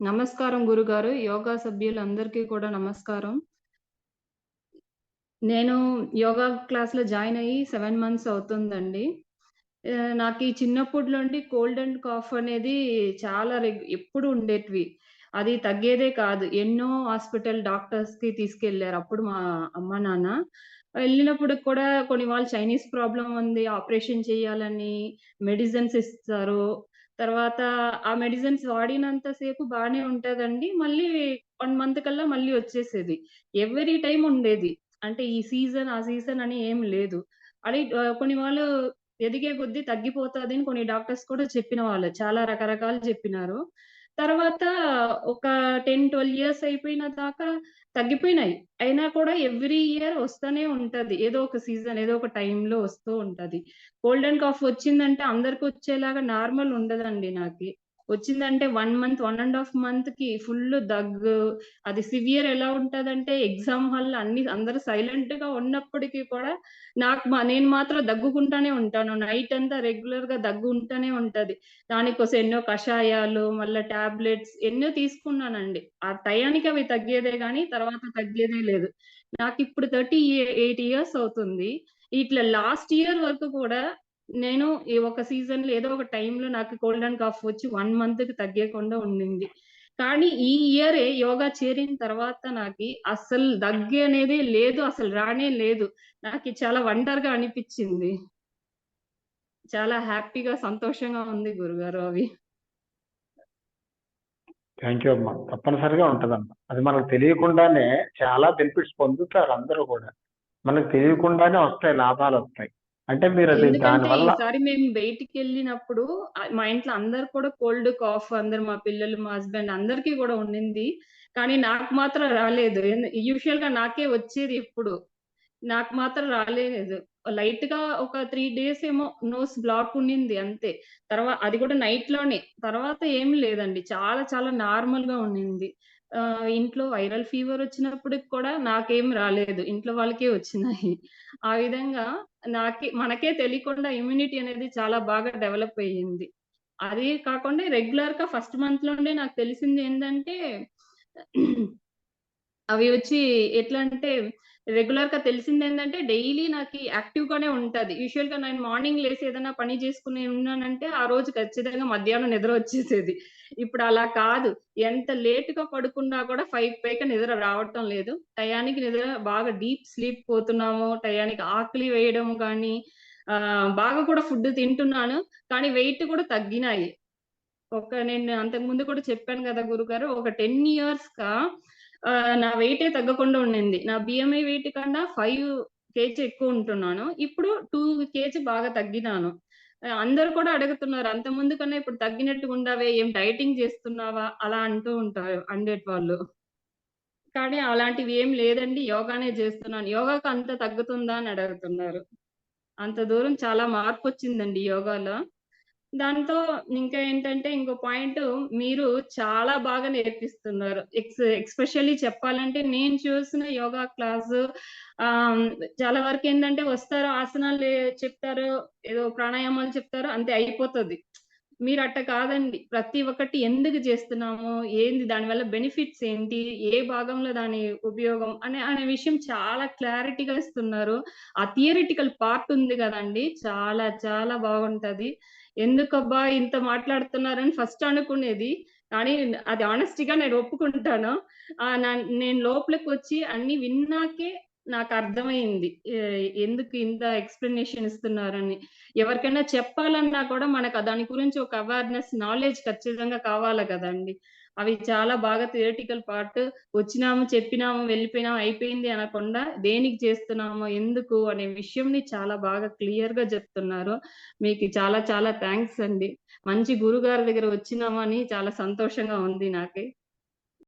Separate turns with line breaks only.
నమస్కారం గురుగారు. యోగా సభ్యులందరికీ కూడా నమస్కారం. నేను యోగా క్లాస్‌లో జాయిన్ అయ్యి సెవెన్ మంత్స్ అవుతుందండి. నాకు ఈ చిన్నప్పటి నుండి కోల్డ్ అండ్ కాఫ్ అనేది చాలా రెగ్ ఎప్పుడు ఉండేటివి. అది తగ్గేదే కాదు. ఎన్నో హాస్పిటల్ డాక్టర్స్‌కి తీసుకెళ్ళారు. అప్పుడు మా అమ్మ, నాన్న. వెళ్ళినప్పుడు కూడా కొన్ని వాళ్ళు చైనీస్ ప్రాబ్లం ఉంది. ఆపరేషన్ చేయాలని మెడిసిన్స్ ఇస్తారు. తర్వాత ఆ మెడిసిన్స్ వాడినంత సేపు బాగానే ఉంటదండి. మళ్ళీ వన్ మంత్ కల్లా మళ్ళీ వచ్చేసేది. ఎవ్రీ టైం ఉండేది. అంటే ఈ సీజన్, ఆ సీజన్ అని ఏం లేదు. అది కొన్ని వాళ్ళు ఎదిగే కొద్దీ తగ్గిపోతుంది అని కొన్ని డాక్టర్స్ కూడా చెప్పిన వాళ్ళు. చాలా రకరకాలు చెప్పినారు. తర్వాత ఒక 10, 12 ఇయర్స్ అయిపోయిన దాకా తగ్గిపోయినాయి. అయినా కూడా ఎవ్రీ ఇయర్ వస్తూనే ఉంటది. ఏదో ఒక సీజన్, ఏదో ఒక టైంలో వస్తూ ఉంటది. కోల్డ్ అండ్ కాఫ్ వచ్చిందంటే అందరికి వచ్చేలాగా నార్మల్ ఉండదండి నాకు వచ్చిందంటే one month, one and half మంత్కి ఫుల్ దగ్గు. అది సివియర్ ఎలా ఉంటదంటే ఎగ్జామ్ హాల్ అన్ని అందరూ సైలెంట్‌గా ఉన్నప్పటికీ కూడా నాకు నేను మాత్రం దగ్గుకుంటానే ఉంటాను. నైట్ అంతా రెగ్యులర్గా దగ్గు ఉంటానే ఉంటది. దానికోసం ఎన్నో కషాయాలు, మళ్ళీ టాబ్లెట్స్ ఎన్నో తీసుకున్నానండి. ఆ టయానికి అవి తగ్గేదే గానీ తర్వాత తగ్గేదే లేదు. నాకు ఇప్పుడు థర్టీ ఎయిట్ ఇయర్స్ అవుతుంది. ఇట్లా లాస్ట్ ఇయర్ వరకు కూడా నేను ఈ ఒక సీజన్‌లో ఏదో ఒక టైంలో నాకు కోల్డ్ అండ్ కాఫ్ వచ్చి వన్ మంత్కి తగ్గకుండా ఉండింది. కానీ ఈ ఇయరే యోగా చేరిన తర్వాత నాకు అసలు దగ్గే అనేది లేదు. అసలు రానే లేదు. నాకు చాలా వండర్‌గా అనిపించింది చాలా హ్యాపీగా, సంతోషంగా ఉంది గురుగారు అవి.
థ్యాంక్ యూ అమ్మా. తప్పనిసరిగా ఉంటదమ్మా. అది మనకు తెలియకుండానే చాలా బెనిఫిట్స్ పొందుతారు అందరూ కూడా మనకు తెలియకుండానే వస్తాయి లాభాలు వస్తాయి
అంటే
దానివల్ల
ఈసారి మేము బయటికెళ్ళినప్పుడు ఆహ్, మా ఇంట్లో అందరూ కూడా కోల్డ్, కాఫ్ అందరూ మా పిల్లలు, మా హస్బెండ్ అందరికీ గూడా ఉండింది. కానీ నాకు మాత్రం రాలేదు. ఎందు యూజువల్‌గా నాకే వచ్చేది ఎప్పుడు. నాకు మాత్రం రాలేదు. లైట్‌గా ఒక 3 డేస్ ఏమో నోస్ బ్లాక్ ఉండింది అంతే. తర్వా అది కూడా నైట్‌లోనే. తర్వాత ఏమి లేదండి. చాలా చాలా నార్మల్‌గా ఉండింది. ఆహ్, ఇంట్లో వైరల్ ఫీవర్ వచ్చినప్పటికి కూడా నాకేం రాలేదు. ఇంట్లో వాళ్ళకే వచ్చినాయి. ఆ విధంగా నాకి మనకే తెలియకుండా ఇమ్యూనిటీ అనేది చాలా బాగా డెవలప్ అయ్యింది. అది కాకుండా రెగ్యులర్గా ఫస్ట్ మంత్లోనే నాకు తెలిసింది ఏంటంటే అవి వచ్చి ఎట్లా అంటే రెగ్యులర్గా తెలిసింది ఏంటంటే డైలీ నాకు యాక్టివ్ గానే ఉంటది. యూజువల్‌గా నేను మార్నింగ్ లేసి ఏదైనా పని చేసుకుని ఉన్నానంటే ఆ రోజు ఖచ్చితంగా మధ్యాహ్నం నిద్ర వచ్చేసేది. ఇప్పుడు అలా కాదు. ఎంత లేట్గా పడుకున్నా కూడా ఫైవ్ పైగా నిద్ర రావటం లేదు. టయానికి నిద్ర బాగా డీప్ స్లీప్ పోతున్నాము. టయానికి ఆకలి వేయడం కానీ ఆ బాగా కూడా ఫుడ్ తింటున్నాను. కానీ వెయిట్ కూడా తగ్గినాయి. ఒక నేను అంతకు ముందు కూడా చెప్పాను కదా గురుగారు. ఒక టెన్ ఇయర్స్గా నా వెయిటే తగ్గకుండా ఉండింది. నా బిఎంఐ వెయిట్ కన్నా ఫైవ్ కేజీ ఎక్కువ ఉంటున్నాను. ఇప్పుడు టూ కేజీ బాగా తగ్గినాను. అందరు కూడా అడుగుతున్నారు. అంత ముందు కన్నా ఇప్పుడు తగ్గినట్టుగా ఉండవే ఏం డైటింగ్ చేస్తున్నావా? అలా అంటూ ఉంటారు అండేటివాళ్ళు. కానీ అలాంటివి ఏం లేదండి. యోగానే చేస్తున్నాను. యోగాకు అంత తగ్గుతుందా అని అడుగుతున్నారు. అంత దూరం చాలా మార్పు వచ్చిందండి యోగాలో. దాంతో ఇంకా ఏంటంటే ఇంకో పాయింట్ మీరు చాలా బాగా నేర్పిస్తున్నారు. ఎక్స్ ఎక్స్పెషల్లీ చెప్పాలంటే నేను చూసిన యోగా క్లాసు ఆ చాలా ఏంటంటే వస్తారు ఆసనాలు లే చెప్తారు. ఏదో ప్రాణాయామాలు చెప్తారు. అంతే అయిపోతది. అట్ట కాదండి. ప్రతి ఒక్కటి ఎందుకు చేస్తున్నాము? ఏంది దానివల్ల బెనిఫిట్స్ ఏంటి? ఏ భాగంలో దాని ఉపయోగం అనే అనే విషయం చాలా క్లారిటీగా ఇస్తున్నారు. ఆ థియరిటికల్ పార్ట్ ఉంది కదండి చాలా చాలా బాగుంటది. ఎందుకబ్బా! ఇంత మాట్లాడుతున్నారని ఫస్ట్ అనుకునేది. కానీ అది హానెస్టీగా నేను ఒప్పుకుంటాను. నేను లోపలికి వచ్చి అన్ని విన్నాకే నాకు అర్థమైంది ఎందుకు ఇంత ఎక్స్ప్లెనేషన్ ఇస్తున్నారని. ఎవరికైనా చెప్పాలన్నా కూడా మనకు దాని గురించి ఒక అవేర్‌నెస్, నాలెడ్జ్ ఖచ్చితంగా కావాల కదండి అవి చాలా బాగా థియరిటికల్ పార్ట్ వచ్చినాము, చెప్పినాము, వెళ్ళిపోయినాము, అయిపోయింది అనకుండా దేనికి చేస్తున్నాము, ఎందుకు అనే విషయంని చాలా బాగా క్లియర్గా చెప్తున్నారు. మీకు చాలా చాలా థ్యాంక్స్ అండి. మంచి గురుగారి దగ్గర వచ్చినామని చాలా సంతోషంగా ఉంది నాకే.